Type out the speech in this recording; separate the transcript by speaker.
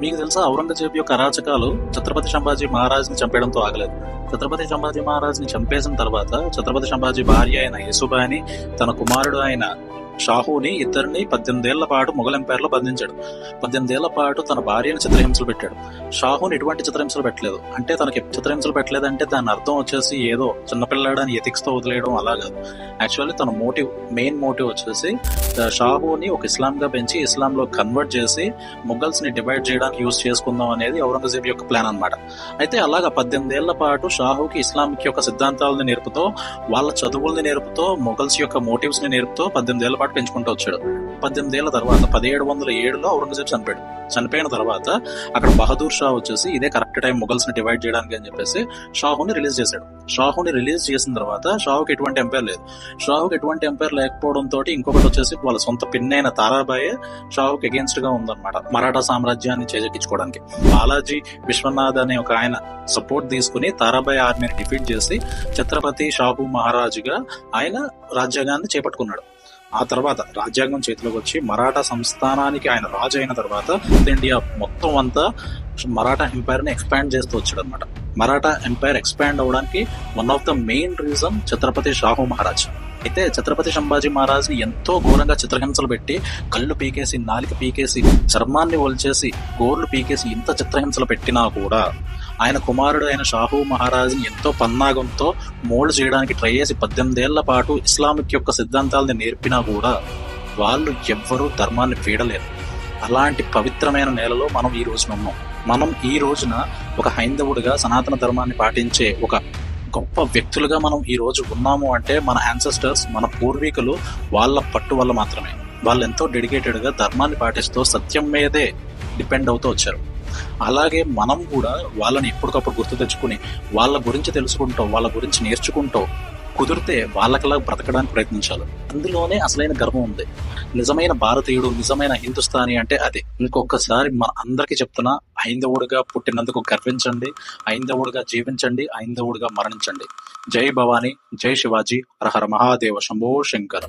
Speaker 1: మీకు తెలుసా ఔరంగజేబు యొక్క అరాచకాలు ఛత్రపతి సంభాజీ మహారాజ్ని చంపేయడంతో ఆగలేదు. ఛత్రపతి సంభాజీ మహారాజ్ని చంపేసిన తర్వాత ఛత్రపతి సంభాజీ భార్య అయిన యశుబాని తన కుమారుడు అయిన షాహుని ఇద్దరిని పద్దెనిమిదేళ్ళ పాటు మొఘల్ ఎంపైర్లో బంధించాడు. పద్దెనిమిదేళ్ళ పాటు తన భార్యను చిత్రహింసలు పెట్టాడు. షాహుని ఎటువంటి చిత్రహింసలు పెట్టలేదు. అంటే తనకి చిత్రహింసలు పెట్టలేదంటే దాని అర్థం వచ్చేసి ఏదో చిన్నపిల్లాడని ఎథిక్స్తో వదిలేయడం అలా కాదు. యాక్చువల్లీ తన మోటివ్ మెయిన్ మోటివ్ వచ్చేసి షాహుని ఒక ఇస్లాం గా పెంచి ఇస్లాం లో కన్వర్ట్ చేసి ముఘల్స్ని డివైడ్ చేయడానికి యూజ్ చేసుకుందాం అనేది ఔరంగజేబ్ యొక్క ప్లాన్ అన్నమాట. అయితే అలాగా పద్దెనిమిదేళ్ళ పాటు షాహుకి ఇస్లాంకి యొక్క సిద్ధాంతాలను నేర్పుతూ వాళ్ళ చదువుల్ని నేర్పుతూ మొఘల్స్ యొక్క మోటివ్స్ని నేర్పుతూ పద్దెనిమిది పాటు పెంచుకుంటూ వచ్చాడు. పద్దెనిమిది ఏళ్ళ తర్వాత పదిహేడు వందల ఏడులో ఔరంగజేబ్ చనిపోయాడు. చనిపోయిన తర్వాత అక్కడ బహదూర్ షా వచ్చేసి ఇదే కరెక్ట్ టైం మొఘల్స్ని డివైడ్ చేయడానికి అని చెప్పేసి షాహుని రిలీజ్ చేశాడు. షాహుని రిలీజ్ చేసిన తర్వాత షాహుకి ఎటువంటి ఎంపైర్ లేదు. షాహుకి ఎటువంటి ఎంపైర్ లేకపోవడంతో ఇంకొకటి వచ్చేసి వాళ్ళ సొంత పిన్నైన తారాబాయే షాహుకి అగేన్స్ట్గా ఉందన్నమాట. మరాఠా సామ్రాజ్యాన్ని చేజెక్కించుకోవడానికి. బాలాజీ విశ్వనాథ్ అనే ఒక ఆయన సపోర్ట్ తీసుకుని తారాబాయ్ ఆర్మీని డిఫీట్ చేసి ఛత్రపతి షాహు మహారాజుగా ఆయన రాజ్యాంగాన్ని చేపట్టుకున్నాడు. ఆ తర్వాత రాజ్యాంగం చేతిలోకి వచ్చి మరాఠా సంస్థానానికి ఆయన రాజు అయిన తర్వాత ఇండియా మొత్తం అంతా మరాఠా ఎంపైర్ని ఎక్స్పాండ్ చేస్తూ వచ్చాడు అనమాట మరాఠా ఎంపైర్ ఎక్స్పాండ్ అవడానికి one of the main reason Chhatrapati Shahu Maharaj. అయితే ఛత్రపతి సంభాజీ మహారాజ్ని ఎంతో ఘోరంగా చిత్రహింసలు పెట్టి కళ్ళు పీకేసి నాలిక పీకేసి చర్మాన్ని ఒలిచేసి గోర్లు పీకేసి ఇంత చిత్రహింసలు పెట్టినా కూడా ఆయన కుమారుడు అయిన షాహు మహారాజ్ని ఎంతో పన్నాగంతో మోల్డ్ చేయడానికి ట్రై చేసి పద్దెనిమిదేళ్ళ పాటు ఇస్లామిక్ యొక్క సిద్ధాంతాలని నేర్పినా కూడా వాళ్ళు ఎవ్వరూ ధర్మాన్ని పీడలేరు. అలాంటి పవిత్రమైన నేలలో మనం ఈ రోజున ఉన్నాం. మనం ఈ రోజున ఒక హైందవుడిగా సనాతన ధర్మాన్ని పాటించే ఒక గొప్ప వ్యక్తులుగా మనం ఈ రోజు ఉన్నాము అంటే మన యాన్సెస్టర్స్ మన పూర్వీకులు వాళ్ళ పట్టు వల్ల మాత్రమే. వాళ్ళు ఎంతో డెడికేటెడ్గా ధర్మాన్ని పాటిస్తూ సత్యం మీదే డిపెండ్ అవుతూ వచ్చారు. అలాగే మనం కూడా వాళ్ళని ఎప్పటికప్పుడు గుర్తు తెచ్చుకుని వాళ్ళ గురించి తెలుసుకుంటూ వాళ్ళ గురించి నేర్చుకుంటూ కుదిరితే వాళ్ళకలా బ్రతకడానికి ప్రయత్నించాలి. అందులోనే అసలైన గర్వం ఉంది. నిజమైన భారతీయుడు నిజమైన హిందుస్థానీ అంటే అదే. ఇంకొకసారి మన అందరికీ చెప్తున్నా హైందవుడిగా పుట్టినందుకు గర్వించండి హైందవుడిగా జీవించండి హైందవుడిగా మరణించండి. జై భవానీ జై శివాజీ హర హర మహాదేవ శంభో శంకర్.